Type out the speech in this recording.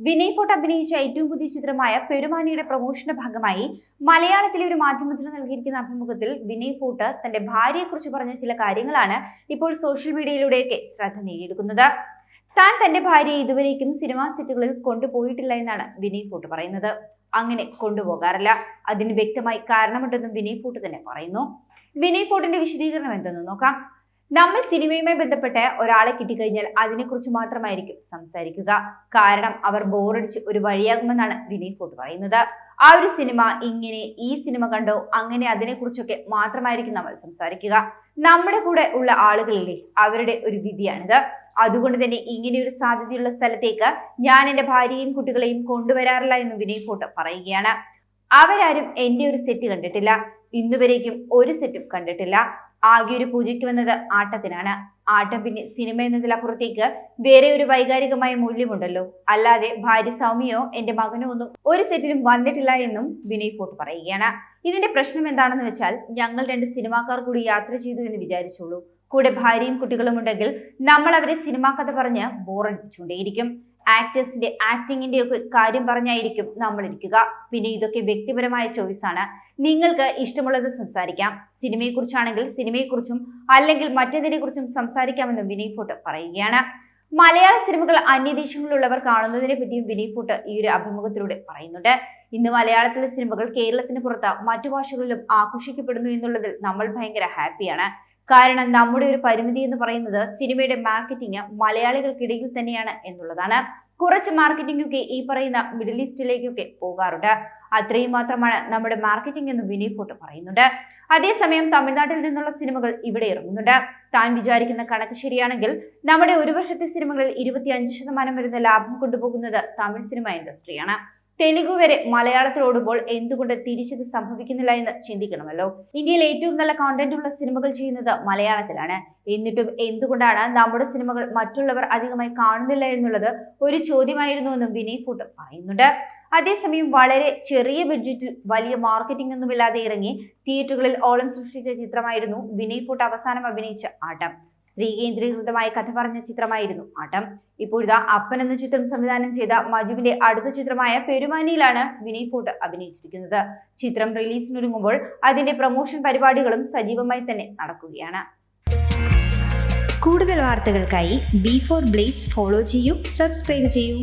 Vinay fort അഭിനയിച്ച ഏറ്റവും പുതിയ ചിത്രമായ പെരുമാനിയുടെ പ്രൊമോഷന്റെ ഭാഗമായി മലയാളത്തിലെ ഒരു മാധ്യമത്തിന് നൽകിയിരിക്കുന്ന അഭിമുഖത്തിൽ വിനയ് ഫോർട്ട് തന്റെ ഭാര്യയെക്കുറിച്ച് പറഞ്ഞ ചില കാര്യങ്ങളാണ് ഇപ്പോൾ സോഷ്യൽ മീഡിയയിലൂടെയൊക്കെ ശ്രദ്ധ നേടിയെടുക്കുന്നത്. താൻ തന്റെ ഭാര്യയെ ഇതുവരേക്കും സിനിമാ സെറ്റുകളിൽ കൊണ്ടുപോയിട്ടില്ല എന്നാണ് വിനയ് ഫോർട്ട് പറയുന്നത്. അങ്ങനെ കൊണ്ടുപോകാറില്ല. അതിന് വ്യക്തമായി കാരണമുണ്ടെന്നും വിനയ് ഫോർട്ട് തന്നെ പറയുന്നു. വിനയ് ഫോർട്ടിന്റെ വിശദീകരണം എന്തെന്ന് നോക്കാം. നമ്മൾ സിനിമയുമായി ബന്ധപ്പെട്ട് ഒരാളെ കിട്ടിക്കഴിഞ്ഞാൽ അതിനെക്കുറിച്ച് മാത്രമായിരിക്കും സംസാരിക്കുക. കാരണം അവർ ബോറടിച്ച് ഒരു വഴിയാകുമെന്നാണ് വിനയ് ഫോർട്ട് പറയുന്നത്. ആ ഒരു സിനിമ ഇങ്ങനെ ഈ സിനിമ കണ്ടോ അങ്ങനെ അതിനെക്കുറിച്ചൊക്കെ മാത്രമായിരിക്കും നമ്മൾ സംസാരിക്കുക. നമ്മുടെ കൂടെ ഉള്ള ആളുകളില്ലേ അവരുടെ ഒരു വിധിയാണിത്. അതുകൊണ്ട് തന്നെ ഇങ്ങനെ ഒരു സാധ്യതയുള്ള സ്ഥലത്തേക്ക് ഞാൻ എന്റെ ഭാര്യയും കുട്ടികളെയും കൊണ്ടുവരാറില്ല എന്ന് വിനയ് ഫോട്ട് പറയുകയാണ്. അവരാരും എന്റെ ഒരു സെറ്റ് കണ്ടിട്ടില്ല. ഇന്നുവരേക്കും ഒരു സെറ്റും കണ്ടിട്ടില്ല. ആകെ ഒരു പൂജയ്ക്ക് വന്നത് ആട്ടത്തിനാണ്. ആട്ടം പിന്നെ സിനിമ എന്നതിലപ്പുറത്തേക്ക് വേറെ ഒരു വൈകാരികമായ മൂല്യമുണ്ടല്ലോ. അല്ലാതെ ഭാര്യ സൗമ്യയോ എന്റെ മകനോ ഒന്നും ഒരു സെറ്റിലും വന്നിട്ടില്ല എന്നും വിനയ് ഫോർട്ട് പറയുകയാണ്. ഇതിന്റെ പ്രശ്നം എന്താണെന്ന് വെച്ചാൽ ഞങ്ങൾ രണ്ട് സിനിമാക്കാർ കൂടി യാത്ര ചെയ്തു എന്ന് വിചാരിച്ചോളൂ കൂടെ ഭാര്യയും കുട്ടികളും ഉണ്ടെങ്കിൽ നമ്മൾ അവരെ സിനിമാ കഥ പറഞ്ഞ് ബോറടിപ്പിച്ചുകൊണ്ടേയിരിക്കും ആക്ടേഴ്സിന്റെ ആക്ടിങ്ങിന്റെ ഒക്കെ കാര്യം പറഞ്ഞായിരിക്കും നമ്മൾ ഇരിക്കുക പിന്നെ ഇതൊക്കെ വ്യക്തിപരമായ ചോയ്സ് ആണ്. നിങ്ങൾക്ക് ഇഷ്ടമുള്ളത് സംസാരിക്കാം. സിനിമയെക്കുറിച്ചാണെങ്കിൽ സിനിമയെക്കുറിച്ചും അല്ലെങ്കിൽ മറ്റേതിനെക്കുറിച്ചും സംസാരിക്കാമെന്നും വിനയ് ഫോട്ട് പറയുകയാണ്. മലയാള സിനിമകൾ അന്യദേശങ്ങളിലുള്ളവർ കാണുന്നതിനെ പറ്റിയും വിനയ് ഫോട്ട് ഈ ഒരു അഭിമുഖത്തിലൂടെ പറയുന്നുണ്ട്. ഇന്ന് മലയാളത്തിലെ സിനിമകൾ കേരളത്തിന് പുറത്ത് മറ്റു ഭാഷകളിലും ആഘോഷിക്കപ്പെടുന്നു എന്നുള്ളതിൽ നമ്മൾ ഭയങ്കര ഹാപ്പിയാണ് കാരണം നമ്മുടെ ഒരു പരിമിതി എന്ന് പറയുന്നത് സിനിമയുടെ മാർക്കറ്റിംഗ് മലയാളികൾക്കിടയിൽ തന്നെയാണ് എന്നുള്ളതാണ്. കുറച്ച് മാർക്കറ്റിംഗൊക്കെ ഈ പറയുന്ന മിഡിൽ ഈസ്റ്റിലേക്കൊക്കെ പോകാറുണ്ട്. അത്രയും മാത്രമാണ് നമ്മുടെ മാർക്കറ്റിംഗ് എന്ന് വിനയ് പറയുന്നുണ്ട്. അതേസമയം തമിഴ്നാട്ടിൽ നിന്നുള്ള സിനിമകൾ ഇവിടെ ഇറങ്ങുന്നുണ്ട്. താൻ വിചാരിക്കുന്ന കണക്ക് ശരിയാണെങ്കിൽ നമ്മുടെ ഒരു വർഷത്തെ സിനിമകളിൽ ഇരുപത്തി അഞ്ച് ശതമാനം വരുന്ന ലാഭം കൊണ്ടുപോകുന്നത് തമിഴ് സിനിമ ഇൻഡസ്ട്രിയാണ് തെലുഗു വരെ മലയാളത്തിൽ ഓടുമ്പോൾ എന്തുകൊണ്ട് തിരിച്ചത് സംഭവിക്കുന്നില്ല എന്ന് ചിന്തിക്കണമല്ലോ. ഇന്ത്യയിൽ ഏറ്റവും നല്ല കോണ്ടന്റ് ഉള്ള സിനിമകൾ ചെയ്യുന്നത് മലയാളത്തിലാണ്. എന്നിട്ടും എന്തുകൊണ്ടാണ് നമ്മുടെ സിനിമകൾ മറ്റുള്ളവർ അധികമായി കാണുന്നില്ല എന്നുള്ളത് ഒരു ചോദ്യമായിരുന്നു എന്നും വിനയ് ഫുഡ് പറയുന്നുണ്ട്. അതേസമയം വളരെ ചെറിയ ബഡ്ജറ്റിൽ വലിയ മാർക്കറ്റിംഗ് ഒന്നുമില്ലാതെ ഇറങ്ങി തിയേറ്ററുകളിൽ ഓളം സൃഷ്ടിച്ച ചിത്രമായിരുന്നു വിനയ് ഫുട്ട് അവസാനം അഭിനയിച്ച ആട്ടം. സ്ത്രീ കേന്ദ്രീകൃതമായ കഥ പറഞ്ഞ ചിത്രമായിരുന്നു ആട്ടം. ഇപ്പോഴിതാ അപ്പൻ എന്ന ചിത്രം സംവിധാനം ചെയ്ത മജുവിന്റെ അടുത്ത ചിത്രമായ പെരുമാനിയിലാണ് വിനയ് ഫോട്ട് അഭിനയിച്ചിരിക്കുന്നത്. ചിത്രം റിലീസിനൊരുങ്ങുമ്പോൾ അതിന്റെ പ്രൊമോഷൻ പരിപാടികളും സജീവമായി തന്നെ നടക്കുകയാണ്. കൂടുതൽ വാർത്തകൾക്കായി ബി ഫോർ ബ്ലേസ് ഫോളോ ചെയ്യൂ സബ്സ്ക്രൈബ് ചെയ്യൂ.